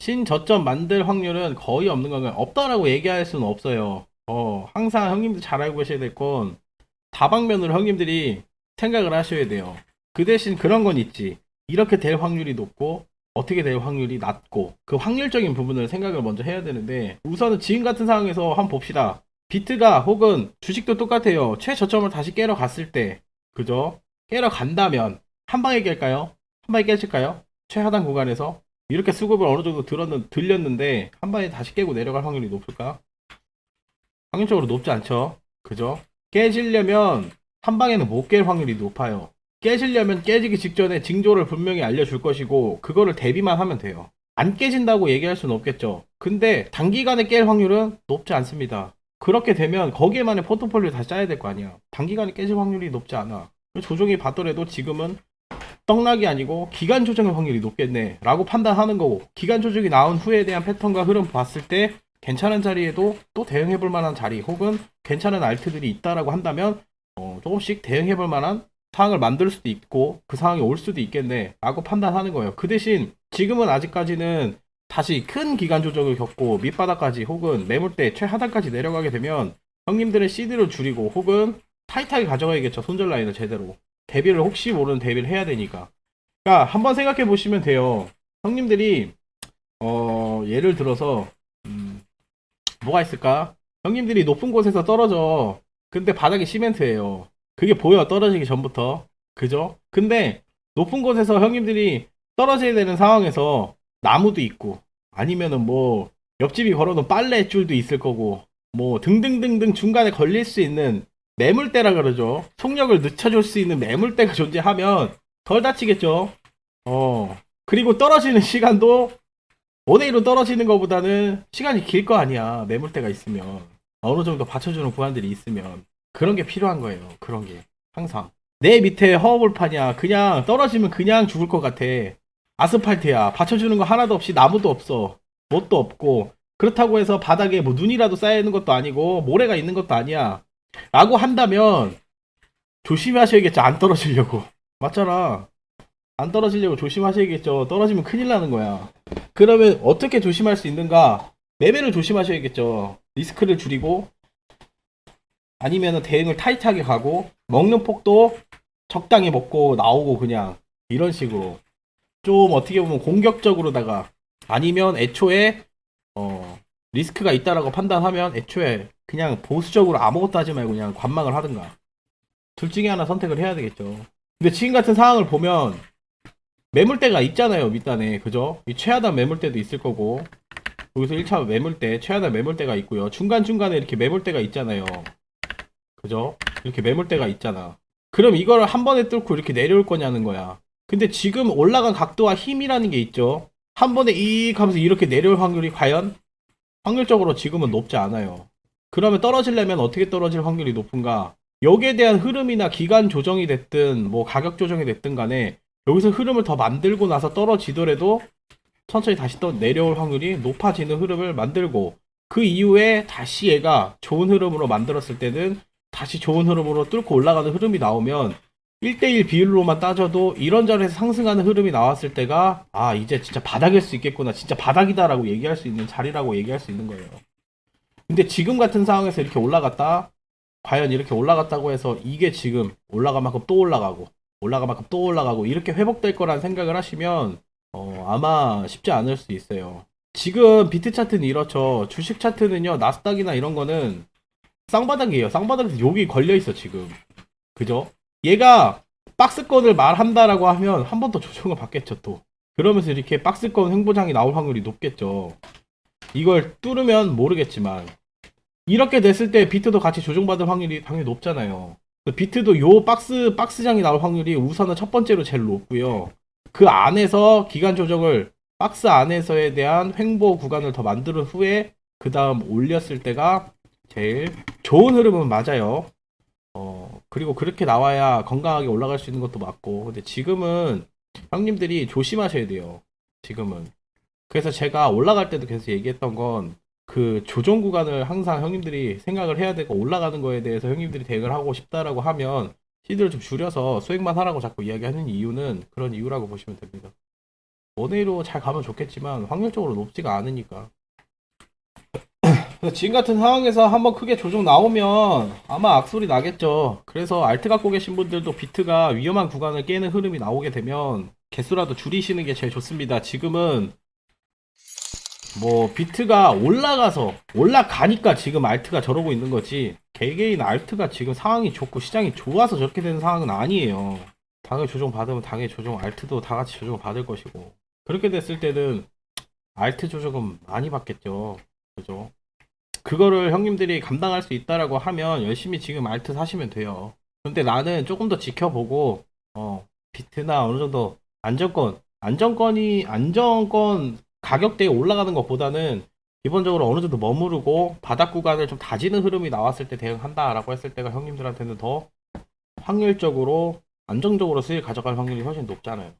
신저점 만들 확률은 거의 없는 건가요? 없다라고 얘기할 수는 없어요. 어, 항상 형님들 잘 알고 계셔야 될 건 다방면으로 형님들이 생각을 하셔야 돼요. 그 대신 그런 건 있지. 이렇게 될 확률이 높고 어떻게 될 확률이 낮고 그 확률적인 부분을 생각을 먼저 해야 되는데 우선은 지금 같은 상황에서 한번 봅시다. 비트가 혹은 주식도 똑같아요. 최저점을 다시 깨러 갔을 때 그죠? 깨러 간다면 한 방에 깰까요? 한 방에 깨질까요? 최하단 구간에서 이렇게 수급을 어느 정도 들었는, 들렸는데 한 방에 다시 깨고 내려갈 확률이 높을까? 확률적으로 높지 않죠. 그죠? 깨지려면 한 방에는 못 깰 확률이 높아요. 깨지려면 깨지기 직전에 징조를 분명히 알려줄 것이고 그거를 대비만 하면 돼요. 안 깨진다고 얘기할 수는 없겠죠. 근데 단기간에 깰 확률은 높지 않습니다. 그렇게 되면 거기에만의 포트폴리오 다시 짜야 될 거 아니야. 단기간에 깨질 확률이 높지 않아. 조정이 받더라도 지금은 떡락이 아니고 기간 조정의 확률이 높겠네 라고 판단하는 거고 기간 조정이 나온 후에 대한 패턴과 흐름 봤을 때 괜찮은 자리에도 또 대응해 볼 만한 자리 혹은 괜찮은 알트들이 있다라고 한다면 어, 조금씩 대응해 볼 만한 상황을 만들 수도 있고 그 상황이 올 수도 있겠네 라고 판단하는 거예요. 그 대신 지금은 아직까지는 다시 큰 기간 조정을 겪고 밑바닥까지 혹은 매물대 최하단까지 내려가게 되면 형님들의 시드를 줄이고 혹은 타이트하게 가져가야겠죠 손절 라인을 제대로 대비를 혹시 모르는 대비를 해야 되니까. 그러니까 한번 생각해 보시면 돼요. 형님들이 어 예를 들어서 음, 뭐가 있을까? 형님들이 높은 곳에서 떨어져. 근데 바닥이 시멘트예요. 그게 보여 떨어지기 전부터. 그죠? 근데 높은 곳에서 형님들이 떨어져야 되는 상황에서 나무도 있고 아니면은 뭐 옆집이 걸어놓은 빨래 줄도 있을 거고 뭐 등등등등 중간에 걸릴 수 있는 매물대라 그러죠. 속력을 늦춰줄 수 있는 매물대가 존재하면 덜 다치겠죠. 어. 그리고 떨어지는 시간도 5대1로 떨어지는 것보다는 시간이 길 거 아니야. 매물대가 있으면. 어느 정도 받쳐주는 구간들이 있으면. 그런 게 필요한 거예요. 그런 게. 항상. 내 밑에 허허벌판이야. 그냥 떨어지면 그냥 죽을 것 같아. 아스팔트야. 받쳐주는 거 하나도 없이 나무도 없어. 뭣도 없고. 그렇다고 해서 바닥에 뭐 눈이라도 쌓여 있는 것도 아니고 모래가 있는 것도 아니야. 라고 한다면 조심하셔야겠죠. 안 떨어지려고. 맞잖아. 안 떨어지려고 조심하셔야겠죠. 떨어지면 큰일 나는 거야. 그러면 어떻게 조심할 수 있는가? 매매를 조심하셔야겠죠. 리스크를 줄이고 아니면 대응을 타이트하게 가고 먹는 폭도 적당히 먹고 나오고 그냥 이런 식으로 좀 어떻게 보면 공격적으로다가 아니면 애초에 어 리스크가 있다라고 판단하면 애초에 그냥 보수적으로 아무것도 하지 말고 그냥 관망을 하든가. 둘 중에 하나 선택을 해야 되겠죠. 근데 지금 같은 상황을 보면 매물대가 있잖아요, 밑단에. 그죠? 이 최하단 매물대도 있을 거고. 여기서 1차 매물대, 최하단 매물대가 있고요. 중간중간에 이렇게 매물대가 있잖아요. 그죠? 이렇게 매물대가 있잖아. 그럼 이거를 한 번에 뚫고 이렇게 내려올 거냐는 거야. 근데 지금 올라간 각도와 힘이라는 게 있죠. 한 번에 이익 하면서 이렇게 내려올 확률이 과연 확률적으로 지금은 높지 않아요. 그러면 떨어지려면 어떻게 떨어질 확률이 높은가? 여기에 대한 흐름이나 기간 조정이 됐든 뭐 가격 조정이 됐든 간에 여기서 흐름을 더 만들고 나서 떨어지더라도 천천히 다시 또 내려올 확률이 높아지는 흐름을 만들고 그 이후에 다시 얘가 좋은 흐름으로 만들었을 때는 다시 좋은 흐름으로 뚫고 올라가는 흐름이 나오면 1대1 비율로만 따져도 이런 자리에서 상승하는 흐름이 나왔을 때가 아 이제 진짜 바닥일 수 있겠구나 진짜 바닥이다라고 얘기할 수 있는 자리라고 얘기할 수 있는 거예요. 근데 지금 같은 상황에서 이렇게 올라갔다 과연 이렇게 올라갔다고 해서 이게 지금 올라간 만큼 또 올라가고 올라간 만큼 또 올라가고 이렇게 회복될 거란 생각을 하시면 어, 아마 쉽지 않을 수 있어요. 지금 비트 차트는 이렇죠. 주식 차트는요 나스닥이나 이런 거는 쌍바닥이에요. 쌍바닥에서 여기 걸려 있어 지금. 그죠? 얘가 박스권을 말한다라고 하면 한 번 더 조정을 받겠죠 또. 그러면서 이렇게 박스권 횡보장이 나올 확률이 높겠죠. 이걸 뚫으면 모르겠지만 이렇게 됐을 때 비트도 같이 조정받을 확률이 당연히 높잖아요. 비트도 요 박스 박스장이 나올 확률이 우선은 첫 번째로 제일 높고요. 그 안에서 기간 조정을 박스 안에서에 대한 횡보 구간을 더 만든 후에 그 다음 올렸을 때가 제일 좋은 흐름은 맞아요. 어 그리고 그렇게 나와야 건강하게 올라갈 수 있는 것도 맞고 근데 지금은 형님들이 조심하셔야 돼요. 지금은 그래서 제가 올라갈 때도 계속 얘기했던 건 그 조정 구간을 항상 형님들이 생각을 해야 되고 올라가는 거에 대해서 형님들이 대응을 하고 싶다라고 하면 시드를 좀 줄여서 수익만 하라고 자꾸 이야기하는 이유는 그런 이유라고 보시면 됩니다. 원웨이로 잘 가면 좋겠지만 확률적으로 높지가 않으니까. 지금 같은 상황에서 한번 크게 조정 나오면 아마 악소리 나겠죠. 그래서 알트 갖고 계신 분들도 비트가 위험한 구간을 깨는 흐름이 나오게 되면 개수라도 줄이시는 게 제일 좋습니다. 지금은 뭐 비트가 올라가서 올라가니까 지금 알트가 저러고 있는 거지 개개인 알트가 지금 상황이 좋고 시장이 좋아서 저렇게 되는 상황은 아니에요. 당일 조정 받으면 당일 조정 알트도 다 같이 조정 받을 것이고 그렇게 됐을 때는 알트 조정은 많이 받겠죠. 그죠? 그거를 형님들이 감당할 수 있다라고 하면 열심히 지금 알트 사시면 돼요. 근데 나는 조금 더 지켜보고 어 비트나 어느 정도 안정권 안정권이 안정권 가격대에 올라가는 것보다는 기본적으로 어느 정도 머무르고 바닥 구간을 좀 다지는 흐름이 나왔을 때 대응한다라고 했을 때가 형님들한테는 더 확률적으로 안정적으로 수익 가져갈 확률이 훨씬 높잖아요.